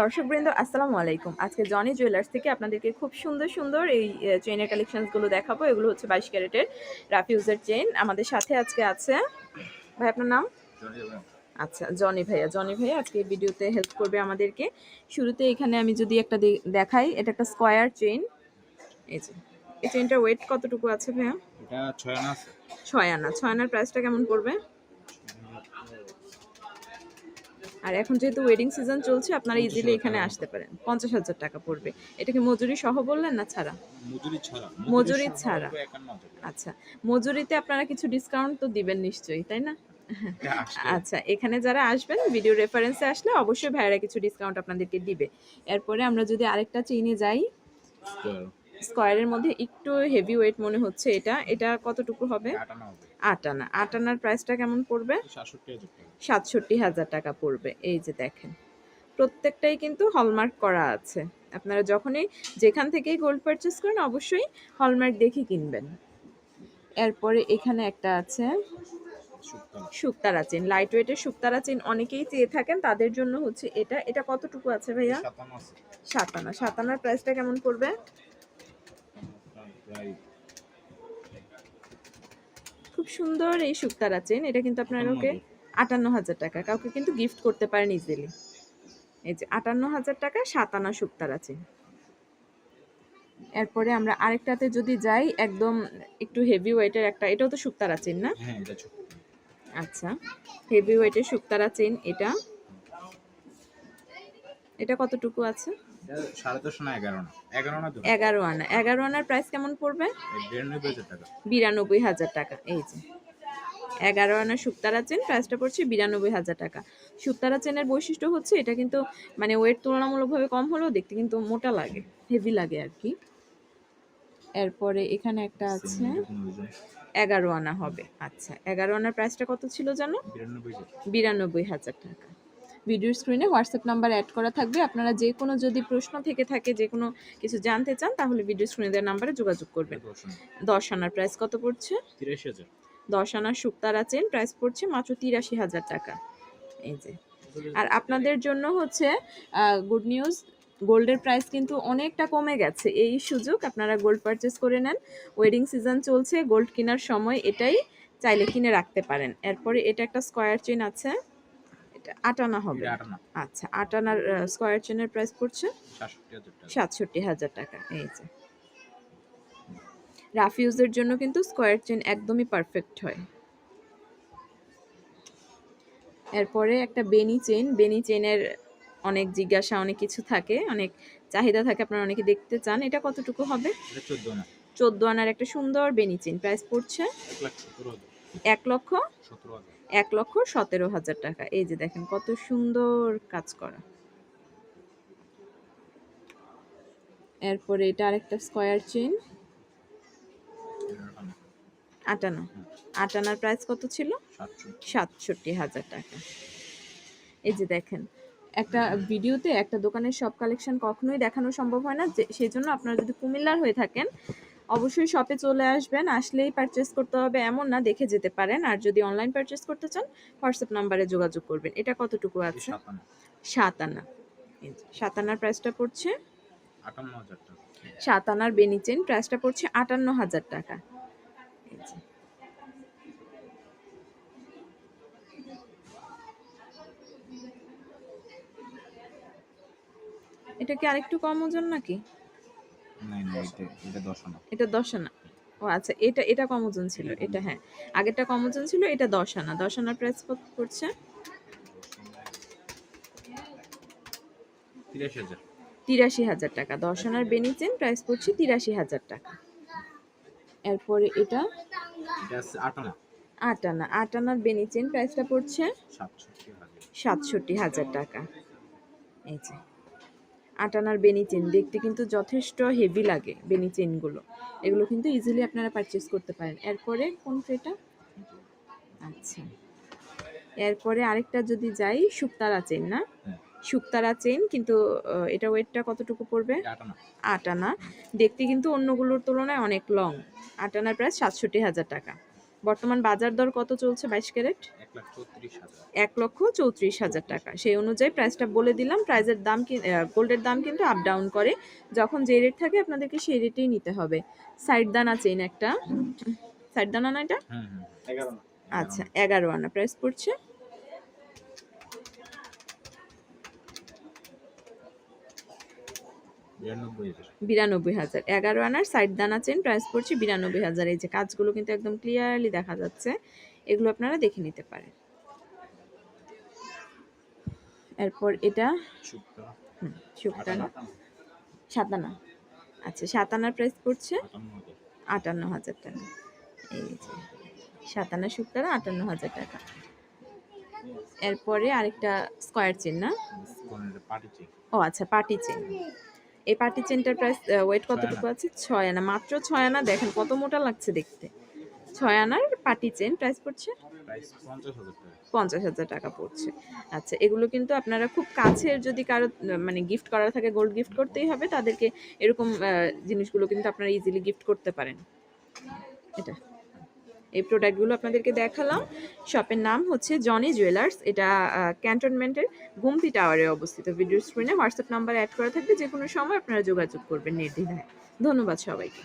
দর্শকবৃন্দ আসসালামু আলাইকুম। আজকে জনি জুয়েলার্স থেকে আপনাদেরকে খুব সুন্দর সুন্দর এই চেইনের কালেকশনসগুলো দেখাবো। এগুলো হচ্ছে বাইশ ক্যারেটের রাফিউজের চেইন আমাদের সাথে আজকে আছে ভাই আপনার নাম? আচ্ছা জনি ভাইয়া। জনি ভাইয়া আজকে ভিডিওতে হেল্প করবে আমাদেরকে। শুরুতে এখানে আমি যদি একটা দেখাই এটা একটা স্কোয়ার চেইন এই যে এই চেইনটার ওয়েট কতটুকু আছে ভাইয়া? এটা ছয় আনা ছয় আনা। ছয় আনার প্রাইসটা কেমন পড়বে? আর এখন যেহেতু ওয়েডিং সিজন চলছে আপনারা ইজিলি এখানে আসতে পারেন। পঞ্চাশ হাজার টাকা পড়বে। এটা কি মজুরি সহ বললেন না ছাড়া? মজুরি ছাড়া। মজুরি। আচ্ছা। মজুরিতে আপনারা কিছু ডিসকাউন্ট তো দিবেন নিশ্চয়ই তাই না? আচ্ছা এখানে যারা আসবেন ভিডিও রেফারেন্সে আসলে অবশ্যই ভাইয়েরা কিছু ডিসকাউন্ট আপনাদেরকে দিবে। এরপরে আমরা যদি আরেকটা চেইনে যাই স্কোয়ারের মধ্যে একটু হেভি ওয়েট মনে হচ্ছে এটা। এটা কতটুকু হবে। আট আনা আট আনার প্রাইসটা কেমন পড়বে? সাতষট্টি হাজার টাকা পড়বে। এই যে দেখেন প্রত্যেকটাই কিন্তু হলমার্ক করা আছে। আপনারা যখনই যেখান থেকেই গোল্ড পারচেস করেন অবশ্যই হলমার্ক দেখে কিনবেন। এরপরে এখানে একটা আছে শুক্তারা চেন লাইট ওয়েটের শুক্তারা চেন অনেকেই চেয়ে থাকেন তাদের জন্য হচ্ছে এটা। এটা কতটুকু আছে ভাইয়া? সাতানা সাতানার প্রাইসটা কেমন পড়বে? খুব সুন্দর এই শুক্তারা চেন। এটা কিন্তু আপনারা ওকে আটান্ন হাজার টাকা কাউকে কিন্তু গিফট করতে পারেন ইজিলি এই যে আটান্ন হাজার টাকা সাতানা শুক্তার আছে এরপরে আমরা আরেকটাতে যদি যাই একদম একটু হেভি ওয়েটের একটা এটাও তো শুক্তারা চেন না? হ্যাঁ আচ্ছা হেভি ওয়েটের শুক্তারা চেন এটা। এটা কতটুকু আছে? এটা সাড়ে দশ না এগারো না? এগারো না ধরুন এগারো আনা। এগারো আনার প্রাইস কেমন পড়বে? বিরানব্বই হাজার টাকা। বিরানব্বই হাজার টাকা এই যে। এগারো আনা চেন প্রাইসটা পড়ছে বিরানব্বই হাজার টাকা। শুক্তারা চেনের বৈশিষ্ট্য হচ্ছে এটা কিন্তু মানে ওয়েট তুলনামূলকভাবে কম হলেও দেখতে কিন্তু মোটা লাগে হেভি লাগে আর কি। এরপরে এখানে একটা আছে। এগারো আনা হবে। আচ্ছা এগারো আনার প্রাইসটা কত ছিল জানো? বিরানব্বই হাজার টাকা। ভিডিওর স্ক্রিনে হোয়াটসঅ্যাপ নাম্বার অ্যাড করা থাকবে। আপনারা যে কোনো যদি প্রশ্ন থেকে থাকে যে কোনো কিছু জানতে চান তাহলে ভিডিও স্ক্রিনে নাম্বারে যোগাযোগ করবেন। দশ দশ আনার প্রাইস কত পড়ছে? তিরাশি হাজার। দশ আনার শুক্তার চেন প্রাইস পড়ছে মাত্র তিরাশি হাজার টাকা। এই যে। আর আপনাদের জন্য হচ্ছে গুড নিউজ গোল্ডের প্রাইস কিন্তু অনেকটা কমে গেছে। এই সুযোগ আপনারা গোল্ড পারচেস করে নেন। ওয়েডিং সিজন চলছে গোল্ড কেনার সময় এটাই চাইলে কিনে রাখতে পারেন। এরপরে এটা একটা স্কোয়ার চেন আছে। এটা আটানা হবে। আচ্ছা আটানার স্কোয়ার চেনের প্রাইস পড়ছে? সাতষট্টি হাজার টাকা। এই যে। রাফ ইউজের জন্য কিন্তু স্কোয়ার চেন একদমই পারফেক্ট হয়। এরপরে একটা বেনি চেন বেনি চেনের অনেক জিজ্ঞাসা অনেক কিছু থাকে অনেক চাহিদা থাকে আপনারা অনেকে দেখতে চান। এটা কতটুকু হবে? চোদ্দ আনা। চোদ্দ আনার একটা সুন্দর বেনি চেন প্রাইস পড়ছে এক লক্ষ এক লক্ষ সতেরো হাজার টাকা। এই যে দেখেন কত সুন্দর কাজ করা। এরপরে এটা আরেকটা স্কোয়ার চেন আটানা আটানার প্রাইস কত ছিল? সাতষট্টি। সাতষট্টি হাজার টাকা। এই যে দেখেন একটা ভিডিওতে একটা দোকানের সব কালেকশন কখনোই দেখানো সম্ভব হয় না। যে সেই জন্য আপনারা যদি কুমিল্লার হয়ে থাকেন অবশ্যই শপে চলে আসবেন আসলেই পারচেস করতে হবে এমন না দেখে যেতে পারেন। আর যদি অনলাইন পারচেস করতে চান হোয়াটসঅ্যাপ নাম্বারে যোগাযোগ করবেন। এটা কতটুকু আছে? সাত আনা। সাত আনার প্রাইসটা পড়ছে? সাত আনার বেনিচেন প্রাইসটা পড়ছে আটান্ন হাজার টাকা। এটা কি আরেকটু কম ওজন নাকি? এটা দশ আনা ও আচ্ছা এটা এটা কম ওজন ছিল এটা হ্যাঁ। আগেরটা কম ওজন ছিল এটা দশ আনা দশ আনার প্রাইস কত পড়ছে? তিরাশি হাজার। টাকা। দশ আনার বেনিচেন প্রাইস পড়ছে তিরাশি হাজার টাকা। এরপরে এটা? এটা আট আনা আট আনা আট আনার বেনিচেন প্রাইসটা পড়ছে সাতষট্টি হাজার টাকা। এই যে। আটানার বেনি চেন দেখতে কিন্তু যথেষ্ট হেভি লাগে বেনি চেনগুলো এগুলো কিন্তু ইজিলি আপনারা পারচেস করতে পারেন। এরপরে কোন এটা আচ্ছা। এরপরে আরেকটা যদি যাই শুক্তারা চেন না? হ্যাঁ। শুক্তারা চেন কিন্তু এটা ওয়েটটা কতটুকু পড়বে? আটানা। দেখতে কিন্তু অন্যগুলোর তুলনায় অনেক লং আটানার প্রায় সাতষট্টি হাজার টাকা। বর্তমান বাজার দর কত চলছে বাইশ ক্যারেট? এক লক্ষ চৌত্রিশ হাজার টাকা। সেই অনুযায়ী প্রাইসটা বলে দিলাম। প্রাইজের দাম গোল্ডের দাম কিন্তু আপ ডাউন করে। যখন যে রেট থাকে আপনাদেরকে সেই রেটেই নিতে হবে। সাইড দানা চেইন একটা। সাইড দানা না এটা? এগারো না আচ্ছা এগারো আনা। প্রাইস পড়ছে? বিরানব্বই হাজার। এগারো আনার সাইড দানা চেন প্রাইস পড়ছে বিরানব্বই হাজার। এই যে কাজগুলো কিন্তু একদম ক্লিয়ারলি দেখা যাচ্ছে। এগুলো আপনারা দেখে নিতে পারেন। এরপর এটা শুক্তানা সাতানা আচ্ছা সাতানার প্রাইস পড়ছে? আটান্ন হাজার টাকা। এই যে সাতানা শুক্তানা আটান্ন হাজার টাকা। এরপরে আরেকটা স্কোয়ার চেন না? চেক ও আচ্ছা পার্টি চেন এই পার্টি চেনটার প্রাইস ওয়েট কতটুকু আছে? ছয় আনা। মাত্র ছয় আনা। দেখেন কত মোটা লাগছে দেখতে। ছয় আনার পার্টি চেন প্রাইস পড়ছে? পঞ্চাশ হাজার টাকা। পড়ছে। আচ্ছা এগুলো কিন্তু আপনারা খুব কাছের যদি কারও মানে গিফট করার থাকে গোল্ড গিফট করতেই হবে তাদেরকে এরকম জিনিসগুলো কিন্তু আপনারা ইজিলি গিফট করতে পারেন। এটা। এই প্রোডাক্টগুলো আপনাদেরকে দেখালাম। শপের নাম হচ্ছে জনি জুয়েলার্স এটা ক্যান্টনমেন্টের গুমতি টাওয়ারে অবস্থিত। ভিডিও স্ক্রিনে হোয়াটসঅ্যাপ নাম্বার অ্যাড করা থাকবে। যে কোনো সময় আপনারা যোগাযোগ করবেন নির্দ্বিধায়। ধন্যবাদ সবাইকে।